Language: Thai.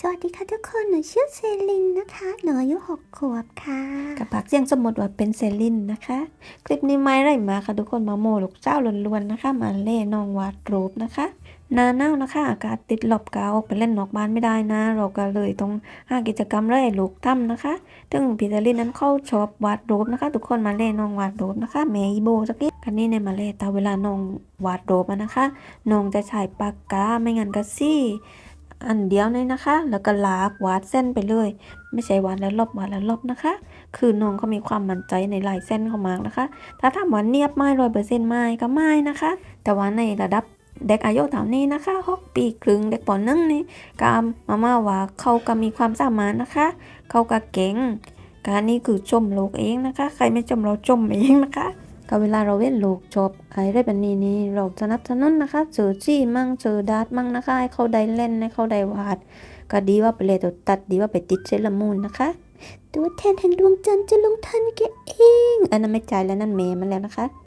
สวัสดีค่ะทุกคน หนูชื่อเซลินนะคะ หนูอายุหกขวบค่ะกับผักเสียงสมมติว่าเป็นเซลินนะคะ คลิปนี้ไม่ไรมาค่ะทุกคนมาโมลูกเจ้าล้วนๆนะคะ มาเล่น้องวาดรูปนะคะหนาหนานะคะ อากาศติดลบกาออกไปเล่นนอกบ้านไม่ได้นะ เราก็เลยต้องหากิจกรรมเล่ลูกทำนะคะซึ่งพี่เซลินนั้นเข้าชอบวาดรูปนะคะ ทุกคนมาเล่น้องวาดรูปนะคะแม่อีโบสักนิดกันนี้ในมาเล่ตาเวลานองวาดรูปนะคะนองจะใช้ปากกาไม่งั้นก็ซี่ อันเดียวเลยนะคะ แล้วก็ลากวาดเส้นไปเลย ไม่ใช่วาดแล้วลบวาดแล้วลบนะคะ คือน้องเขามีความมั่นใจในลายเส้นเขามากนะคะ ถ้าถามว่าเนียบไม่ร้อยเปอร์เซ็นต์ไม่ก็ไม่นะคะ แต่ว่าในระดับเด็กอายุเท่านี้นะคะหกปีครึ่งเด็กปหนึ่งนี่ก็มาม่าว่าเขาก็มีความสามารถนะคะ เขาก็เก่งการนี้คือชมโลกเองนะคะ ใครไม่ชมเราชมเองนะคะ ก็เวลาเราเว้นลูกจบไอ้ไรแบบนี้นี่เราจะนับสนุนนะคะเจอจี้มั่งเจอดาร์ตมั่งนะคะให้เขาได้เล่นให้เขาได้วาด ก็ดีว่าไปเลยตัวตัดดีว่าไปติดเซรามูนนะคะตัวแทนแห่งดวงจันทร์จะลงทันแกเอง อันนั้นไม่ใจแล้วนั่นเมย์มันแล้วนะคะ